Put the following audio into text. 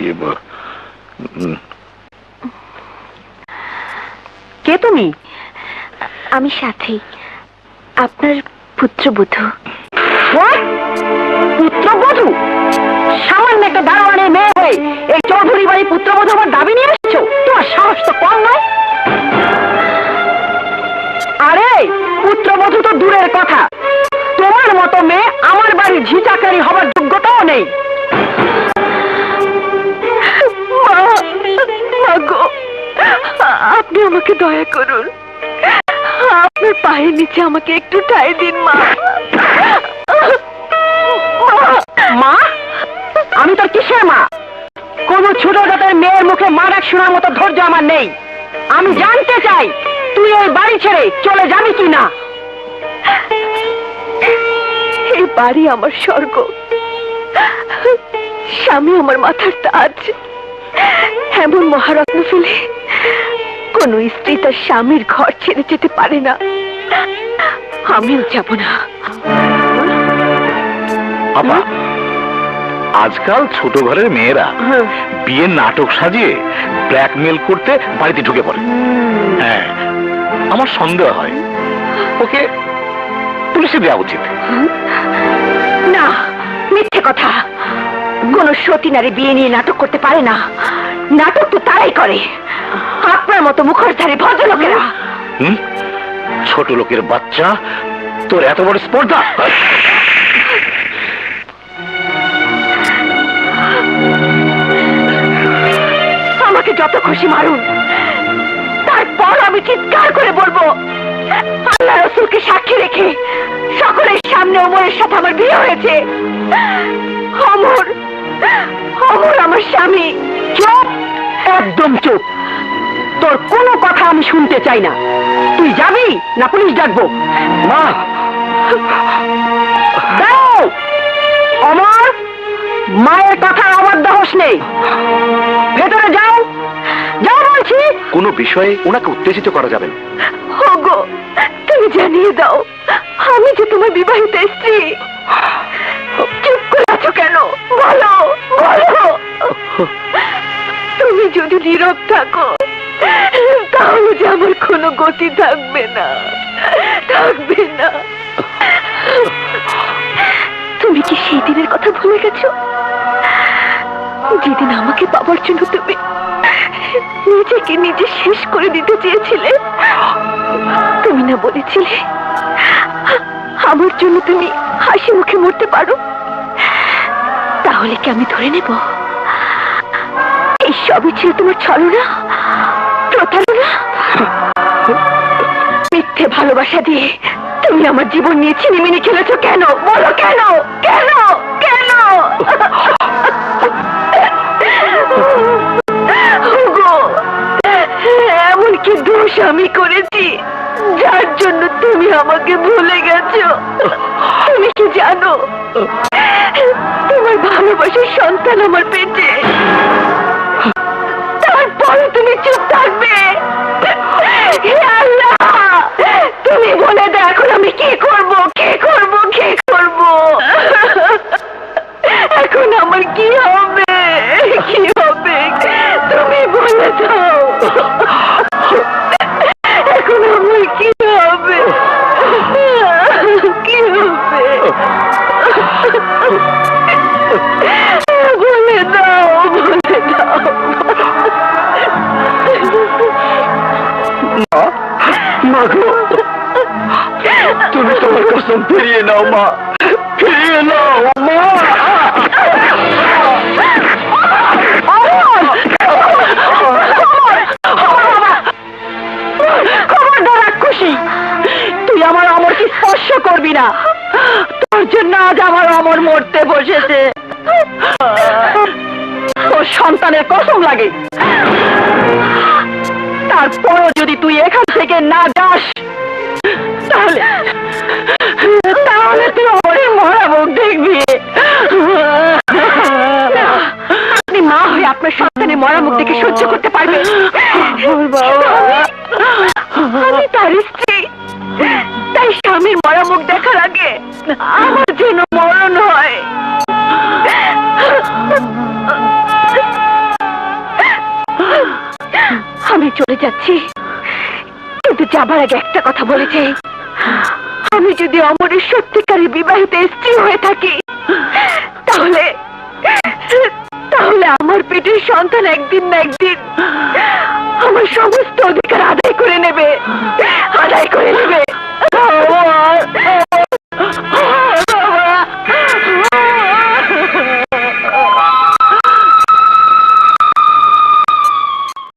ইয়ে কে তুমি? আমি সাথী আপনার পুত্রবধূ। পুত্রবধূ? সামান্য একটা দারোয়ানের মেয়ে হয়ে এই চৌধুরী বাড়ি পুত্রবধূ আমার দাবি নিয়ে এসেছ? তোমার সাহস তো কম নয়? আরে পুত্রবধূ তো দূরের কথা। তোমার মতো মেয়ে আমার বাড়ির ঝিচাকারি হবার যোগ্যতাও নেই। আমাকে দয়া করুন। আপনার পায়ের নিচে আমাকে একটু ঠাই দিন মা। মা আমি তোর কিসের মা? কোন ছোট জাতের মেয়ের মুখে মা ডাক শোনার মতো ধৈর্য আমার নেই। আমি জানতে চাই তুই এই বাড়ি ছেড়ে চলে যাবি কি না এই বাড়ি আমার স্বর্গ। স্বামী আমার মাথার তাজ। এমন মহারত্ন ফেলে কোন স্ত্রী তার স্বামীর ঘর ছেড়ে যেতে পারে না। আমিও যাব না। আপা আজকাল ছোট ঘরের মেয়েরা বিয়ের নাটক সাজিয়ে ব্ল্যাকমেল করতে বাড়িতে ঢুকে পড়ে। হ্যাঁ আমার সন্দেহ হয়। ওকে পুলিশে দেওয়া উচিত। না মিথ্যে কথা। কোন সতী নারী বিয়ে নিয়ে নাটক করতে পারে না। নাটক তো তারাই করে। আপনার মতো মুখোশধারী ভদ্রলোকেরা। হুম? ছোট লোকের বাচ্চা তোর এত বড় স্পর্ধা? আমাকে যত খুশি মারুন। তারপর আমি চিৎকার করে বলব আল্লাহ রসুলকে সাক্ষী রেখে সকলের সামনে অমরের সাথে আমার বিয়ে হয়েছে। অমর অমর আমার স্বামী। চুপ! একদম চুপ! তোর কোনো কথা আমি শুনতে চাই না। তুই যাবি না পুলিশ ডাকবো? মা! দাও অমর মায়ের কথা আমার দহস নেই ভেতরে যাও। যাও বলছি। কোনো বিষয়ে ওনাকে উত্তেজিত করা যাবে না। ওগো তুমি জানিয়ে দাও আমি যে তোমার বিবাহিত স্ত্রী। চুপ করে আছো কেন? বলো বলো। তুমি যদি নীরব কোনো গতি থাকবে না। থাকবে না। তুমি কি সেই দিনের কথা ভুলে গেছো? যেদিন আমাকে পাবার জন্য তুমি নিজেকে নিজে শেষ করে দিতে চেয়েছিলে, তুমি না বলেছিলে, আমার জন্য তুমি হাসি মুখে মরতে পারো। তাহলে কি আমি ধরে নেব? এই সবই ছিল তোমার ছলনা, প্রতারণা? ভালোবাসা দিয়ে তুমি আমার জীবন নিয়ে ছিনিমিনি খেলেছো কেন? বলো কেন? কেন? কেন? এমন কি দোষ আমি করেছি? যার জন্য তুমি আমাকে ভুলে গেছো? তুমি কি জানো? তোমার ভালোবাসার সন্তান আমার পেটে। তোমার কসম ফিরিয়ে নাও মা ফিরিয়ে নাও মা তুই আমার অমরকে স্পর্শ করবি না। তোর জন্য আজ আমার অমর মরতে বসেছে। তোর সন্তানের কসম লাগে। তারপরও যদি তুই এখান থেকে না যাস তাহলে? তাহলে তুই ওরে মরা মুখ দেখবি। মা হয়ে আপনার সন্তানের মরা মুখ দেখে সহ্য করতে পারবেন। আমি তার স্ত্রী। তাই স্বামীর মরা মুখ দেখার আগে আমার যেন মরণ হয়। আমি চলে যাচ্ছি। কিন্তু যাবার আগে একটা কথা বলেছে আমি যদি অমরের সত্যিকারী বিবাহিত স্ত্রী হয়ে থাকি, তাহলে তাহলে আমার পেটের সন্তান একদিন না একদিন আমার সমস্ত